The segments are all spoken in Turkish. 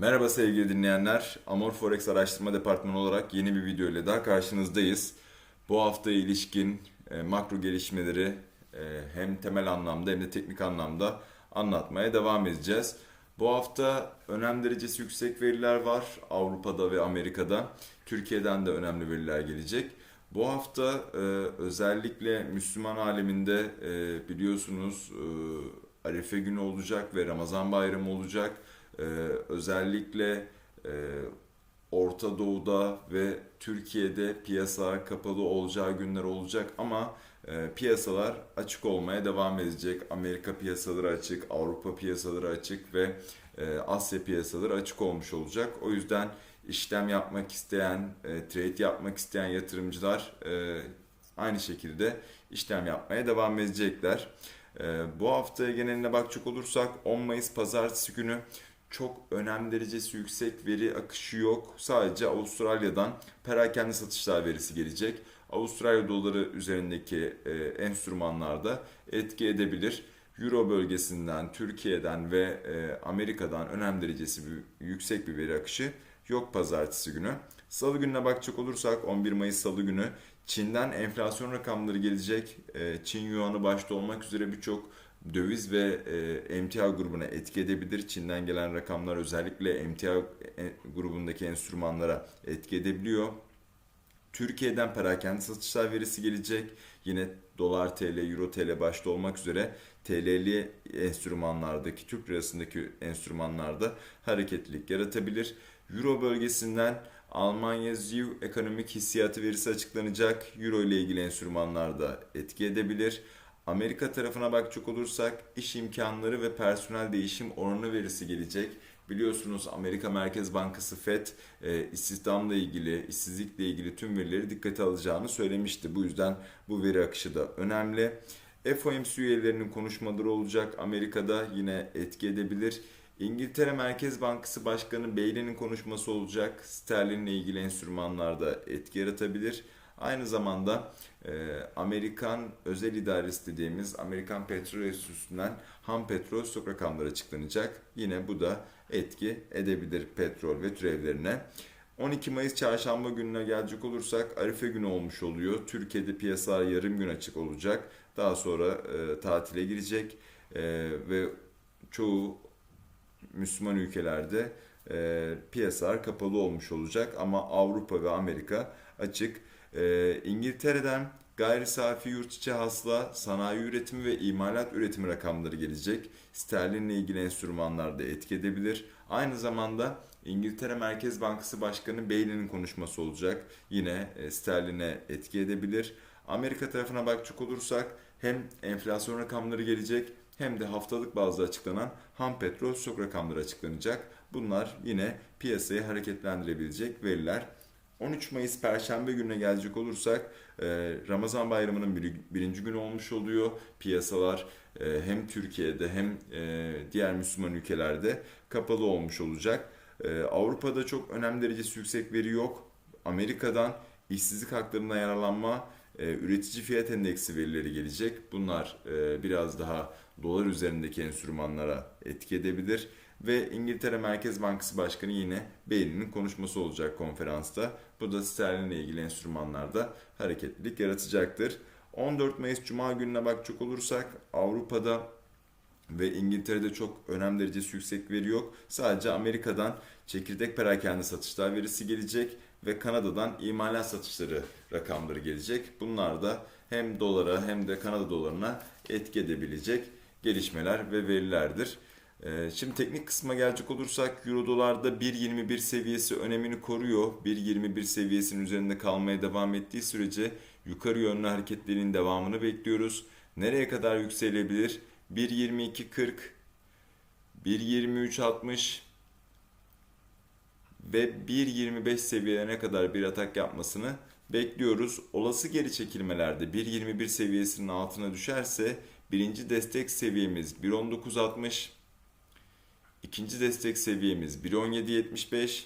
Merhaba sevgili dinleyenler. Amor Forex Araştırma Departmanı olarak yeni bir video ile daha karşınızdayız. Bu haftaya ilişkin e, makro gelişmeleri e, hem temel anlamda hem de teknik anlamda anlatmaya devam edeceğiz. Bu hafta önem derecesi yüksek veriler var Avrupa'da ve Amerika'da. Türkiye'den de önemli veriler gelecek. Bu hafta e, özellikle Müslüman aleminde e, biliyorsunuz e, Arife günü olacak ve Ramazan bayramı olacak. Ee, özellikle e, Orta Doğu'da ve Türkiye'de piyasa kapalı olacağı günler olacak ama e, piyasalar açık olmaya devam edecek. Amerika piyasaları açık, Avrupa piyasaları açık ve e, Asya piyasaları açık olmuş olacak. O yüzden işlem yapmak isteyen, e, trade yapmak isteyen yatırımcılar e, aynı şekilde işlem yapmaya devam edecekler. E, bu haftaya geneline bakacak olursak 10 Mayıs pazartesi günü çok önem derecesi yüksek veri akışı yok. Sadece Avustralya'dan perakende satışlar verisi gelecek. Avustralya doları üzerindeki e, enstrümanlarda etki edebilir. Euro bölgesinden, Türkiye'den ve e, Amerika'dan önem derecesi bir, yüksek bir veri akışı yok pazartesi günü. Salı gününe bakacak olursak 11 Mayıs Salı günü Çin'den enflasyon rakamları gelecek. E, Çin Yuan'ı başta olmak üzere birçok döviz ve e, emtia grubuna etki edebilir. Çin'den gelen rakamlar özellikle emtia e, grubundaki enstrümanlara etki edebiliyor. Türkiye'den perakende satışlar verisi gelecek. Yine dolar TL, euro TL başta olmak üzere TL'li enstrümanlardaki, Türk lirasındaki enstrümanlarda hareketlilik yaratabilir. Euro bölgesinden Almanya ZIV ekonomik hissiyatı verisi açıklanacak. Euro ile ilgili enstrümanlarda etki edebilir. Amerika tarafına bakacak olursak iş imkanları ve personel değişim oranı verisi gelecek. Biliyorsunuz Amerika Merkez Bankası FED e, istihdamla ilgili, işsizlikle ilgili tüm verileri dikkate alacağını söylemişti. Bu yüzden bu veri akışı da önemli. FOMC üyelerinin konuşmaları olacak. Amerika'da yine etki edebilir. İngiltere Merkez Bankası Başkanı Bailey'nin konuşması olacak. Sterlinle ilgili enstrümanlarda etki yaratabilir. Aynı zamanda e, Amerikan özel idaresi dediğimiz Amerikan Petrol Enstitüsü'nden ham petrol stok rakamları açıklanacak. Yine bu da etki edebilir petrol ve türevlerine. 12 Mayıs çarşamba gününe gelecek olursak Arife günü olmuş oluyor. Türkiye'de piyasalar yarım gün açık olacak. Daha sonra e, tatile girecek e, ve çoğu Müslüman ülkelerde e, piyasalar kapalı olmuş olacak ama Avrupa ve Amerika açık. E, İngiltere'den gayri safi yurt içi hasıla, sanayi üretimi ve imalat üretimi rakamları gelecek. Sterlinle ilgili enstrümanlarda etki edebilir. Aynı zamanda İngiltere Merkez Bankası Başkanı Bailey'nin konuşması olacak. Yine e, sterline etki edebilir. Amerika tarafına bakacak olursak hem enflasyon rakamları gelecek hem de haftalık bazda açıklanan ham petrol stok rakamları açıklanacak. Bunlar yine piyasayı hareketlendirebilecek veriler. 13 Mayıs Perşembe gününe gelecek olursak e, Ramazan bayramının bir, birinci günü olmuş oluyor. Piyasalar e, hem Türkiye'de hem e, diğer Müslüman ülkelerde kapalı olmuş olacak. Avrupa'da çok önemli derecesi yüksek veri yok. Amerika'dan işsizlik haklarından yararlanma üretici fiyat endeksi verileri gelecek. Bunlar biraz daha dolar üzerindeki enstrümanlara etki edebilir. Ve İngiltere Merkez Bankası Başkanı yine Bailey'nin konuşması olacak konferansta. Bu da sterlinle ilgili enstrümanlarda hareketlilik yaratacaktır. 14 Mayıs Cuma gününe bakacak olursak Avrupa'da ve İngiltere'de çok önem derecesi yüksek veri yok. Sadece Amerika'dan çekirdek perakende satışlar verisi gelecek ve Kanada'dan imalat satışları rakamları gelecek. Bunlar da hem dolara hem de Kanada dolarına etki edebilecek gelişmeler ve verilerdir. Ee, şimdi teknik kısma gelecek olursak Euro dolarda 1.21 seviyesi önemini koruyor. 1.21 seviyesinin üzerinde kalmaya devam ettiği sürece yukarı yönlü hareketlerin devamını bekliyoruz. Nereye kadar yükselebilir? 1.22.40 1.23.60 ve 1.25 seviyelerine kadar bir atak yapmasını bekliyoruz. Olası geri çekilmelerde 1.21 seviyesinin altına düşerse birinci destek seviyemiz 1.19.60 İkinci destek seviyemiz 1.17.75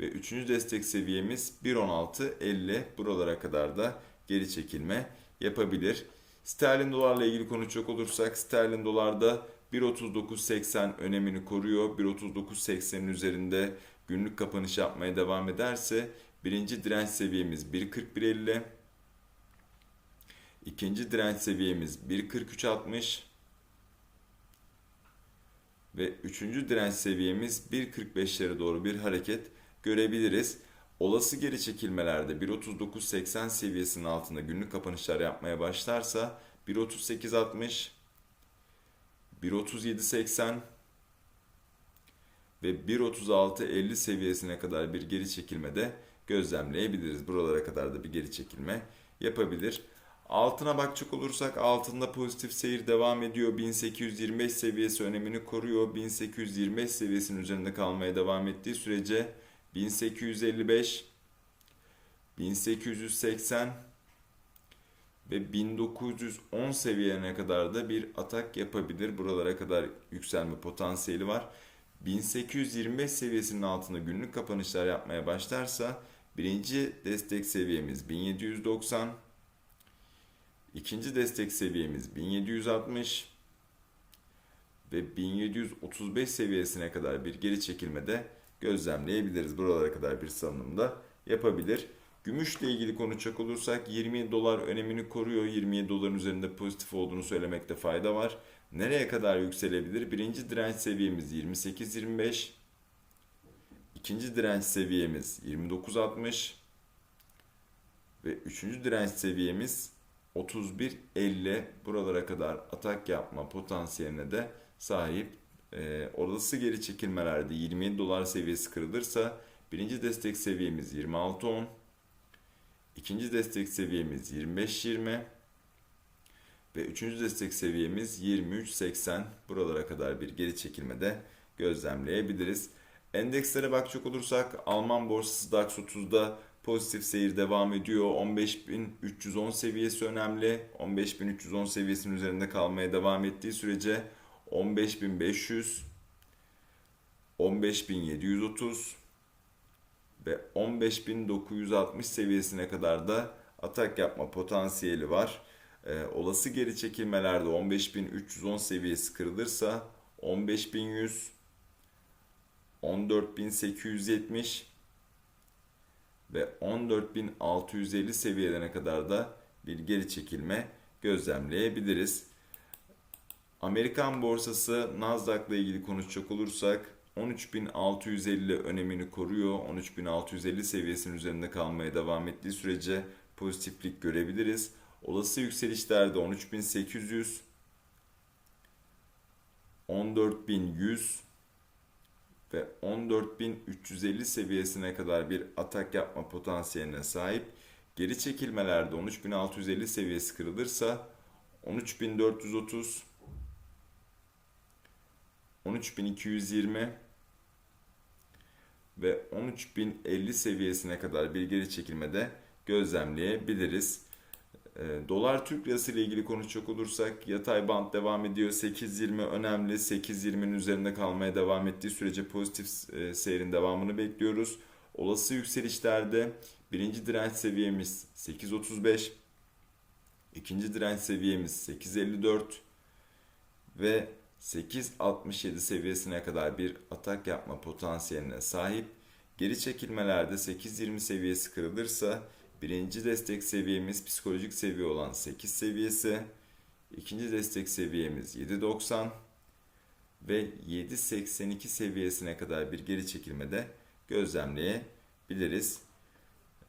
ve üçüncü destek seviyemiz 1.16.50 buralara kadar da geri çekilme yapabilir. Sterlin dolarla ilgili konuşacak olursak sterlin dolarda 1.39.80 önemini koruyor. 1.39.80'in üzerinde günlük kapanış yapmaya devam ederse birinci direnç seviyemiz 1.41.50 İkinci direnç seviyemiz 1.43.60 ve üçüncü direnç seviyemiz 1.45'lere doğru bir hareket görebiliriz. Olası geri çekilmelerde 1.39.80 seviyesinin altında günlük kapanışlar yapmaya başlarsa 1.38.60 1.37.80 ve 1.36.50 seviyesine kadar bir geri çekilme de gözlemleyebiliriz. Buralara kadar da bir geri çekilme yapabilir. Altına bakacak olursak altında pozitif seyir devam ediyor. 1825 seviyesi önemini koruyor. 1825 seviyesinin üzerinde kalmaya devam ettiği sürece 1855 1880 ve 1910 seviyelerine kadar da bir atak yapabilir. Buralara kadar yükselme potansiyeli var. 1825 seviyesinin altında günlük kapanışlar yapmaya başlarsa birinci destek seviyemiz 1790 İkinci destek seviyemiz 1760 ve 1735 seviyesine kadar bir geri çekilmede gözlemleyebiliriz. Buralara kadar bir salınımda yapabilir. Gümüşle ilgili konuşacak olursak 20 dolar önemini koruyor. 27 doların üzerinde pozitif olduğunu söylemekte fayda var. Nereye kadar yükselebilir? Birinci direnç seviyemiz 28.25. İkinci direnç seviyemiz 29.60. Ve üçüncü direnç seviyemiz 31.50 buralara kadar atak yapma potansiyeline de sahip. E, olası geri çekilmelerde 27 dolar seviyesi kırılırsa birinci destek seviyemiz 26.10 ikinci destek seviyemiz 25.20 ve üçüncü destek seviyemiz 23.80 buralara kadar bir geri çekilmede gözlemleyebiliriz. Endekslere bakacak olursak Alman borsası DAX 30'da Pozitif seyir devam ediyor. 15.310 seviyesi önemli. 15.310 seviyesinin üzerinde kalmaya devam ettiği sürece 15.500 15.730 ve 15.960 seviyesine kadar da atak yapma potansiyeli var. Ee, olası geri çekilmelerde 15.310 seviyesi kırılırsa 15.100 14.870 ve 14.650 seviyelerine kadar da bir geri çekilme gözlemleyebiliriz. Amerikan borsası Nasdaq ile ilgili konuşacak olursak 13.650 önemini koruyor. 13.650 seviyesinin üzerinde kalmaya devam ettiği sürece pozitiflik görebiliriz. Olası yükselişlerde 13.800 14.100 ve 14.350 seviyesine kadar bir atak yapma potansiyeline sahip. Geri çekilmelerde 13.650 seviyesi kırılırsa 13.430 13.220 ve 13.050 seviyesine kadar bir geri çekilmede gözlemleyebiliriz. E, Dolar Türk Lirası ile ilgili konuşacak olursak yatay band devam ediyor. 8.20 önemli. 8.20'nin üzerinde kalmaya devam ettiği sürece pozitif e, seyrin devamını bekliyoruz. Olası yükselişlerde birinci direnç seviyemiz 8.35, ikinci direnç seviyemiz 8.54 ve 8.67 seviyesine kadar bir atak yapma potansiyeline sahip. Geri çekilmelerde 8.20 seviyesi kırılırsa Birinci destek seviyemiz psikolojik seviye olan 8 seviyesi. İkinci destek seviyemiz 7.90 ve 7.82 seviyesine kadar bir geri çekilmede gözlemleyebiliriz.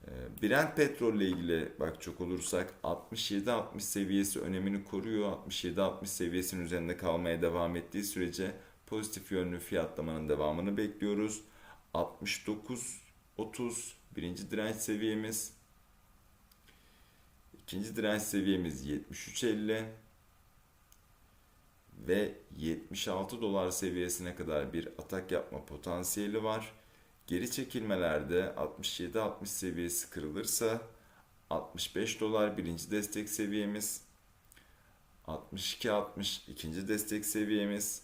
Ee, Brent petrol ile ilgili bakacak olursak 67-60 seviyesi önemini koruyor. 67-60 seviyesinin üzerinde kalmaya devam ettiği sürece pozitif yönlü fiyatlamanın devamını bekliyoruz. 69-30 birinci direnç seviyemiz İkinci direnç seviyemiz 73.50 ve 76 dolar seviyesine kadar bir atak yapma potansiyeli var. Geri çekilmelerde 67-60 seviyesi kırılırsa 65 dolar birinci destek seviyemiz, 62-60 ikinci destek seviyemiz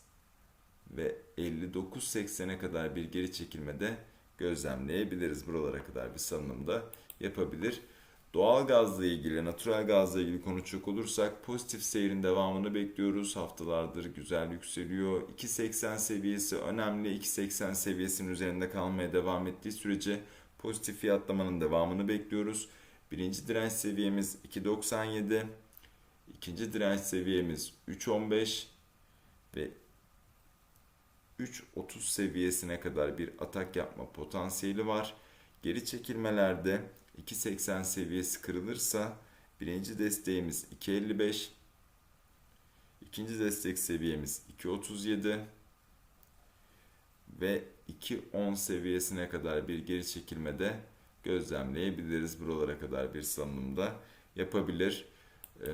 ve 59-80'e kadar bir geri çekilmede gözlemleyebiliriz. Buralara kadar bir salınımda yapabilir. Doğal gazla ilgili, natural gazla ilgili konuşacak olursak pozitif seyrin devamını bekliyoruz. Haftalardır güzel yükseliyor. 2.80 seviyesi önemli. 2.80 seviyesinin üzerinde kalmaya devam ettiği sürece pozitif fiyatlamanın devamını bekliyoruz. Birinci direnç seviyemiz 2.97. İkinci direnç seviyemiz 3.15 ve 3.30 seviyesine kadar bir atak yapma potansiyeli var. Geri çekilmelerde 2.80 seviyesi kırılırsa birinci desteğimiz 2.55, ikinci destek seviyemiz 2.37 ve 2.10 seviyesine kadar bir geri çekilmede gözlemleyebiliriz. Buralara kadar bir salınımda yapabilir. Ee,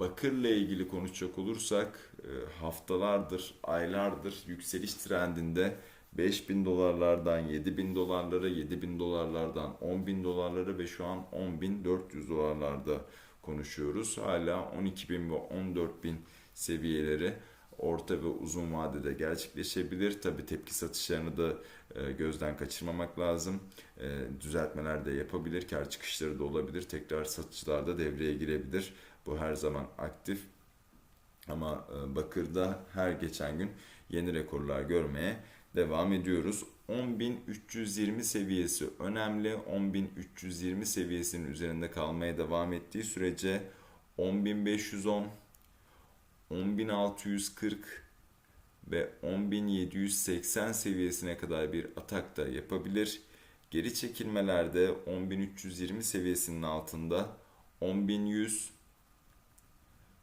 Bakırla ilgili konuşacak olursak e, haftalardır, aylardır yükseliş trendinde 5000 dolarlardan 7000 dolarlara, 7000 dolarlardan 10.000 dolarlara ve şu an 10.400 dolarlarda konuşuyoruz. Hala 12.000 ve 14.000 seviyeleri orta ve uzun vadede gerçekleşebilir. Tabi tepki satışlarını da e, gözden kaçırmamak lazım. E, düzeltmeler de yapabilir, kar çıkışları da olabilir. Tekrar satıcılar da devreye girebilir. Bu her zaman aktif. Ama e, bakırda her geçen gün yeni rekorlar görmeye devam ediyoruz. 10.320 seviyesi önemli. 10.320 seviyesinin üzerinde kalmaya devam ettiği sürece 10.510, 10.640 ve 10.780 seviyesine kadar bir atak da yapabilir. Geri çekilmelerde 10.320 seviyesinin altında 10.100,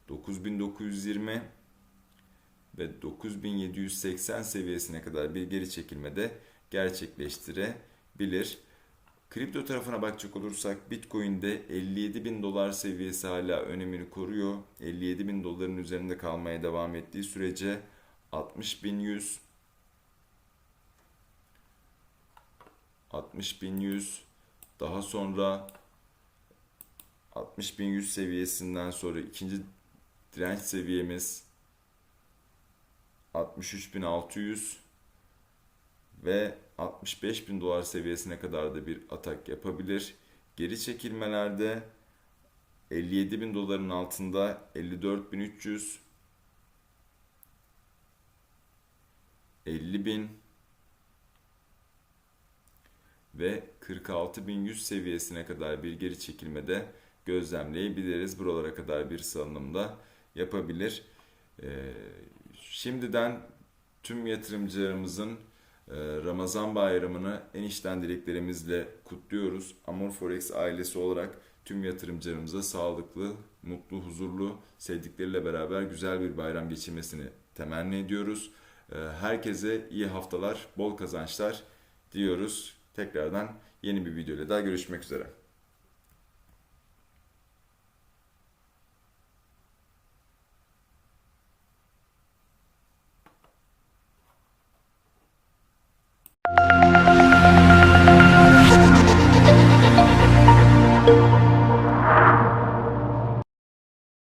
9.920 ve 9780 seviyesine kadar bir geri çekilme de gerçekleştirebilir. Kripto tarafına bakacak olursak Bitcoin'de 57 bin dolar seviyesi hala önemini koruyor. 57 bin doların üzerinde kalmaya devam ettiği sürece 60 bin 100 60 bin 100 daha sonra 60 bin 100 seviyesinden sonra ikinci direnç seviyemiz 63.600 ve 65.000 dolar seviyesine kadar da bir atak yapabilir. Geri çekilmelerde 57.000 doların altında 54.300 50.000 ve 46.100 seviyesine kadar bir geri çekilmede gözlemleyebiliriz. Buralara kadar bir salınımda yapabilir. Ee, Şimdiden tüm yatırımcılarımızın e, Ramazan bayramını en içten dileklerimizle kutluyoruz. Amor Forex ailesi olarak tüm yatırımcılarımıza sağlıklı, mutlu, huzurlu, sevdikleriyle beraber güzel bir bayram geçirmesini temenni ediyoruz. E, herkese iyi haftalar, bol kazançlar diyoruz. Tekrardan yeni bir videoyla daha görüşmek üzere.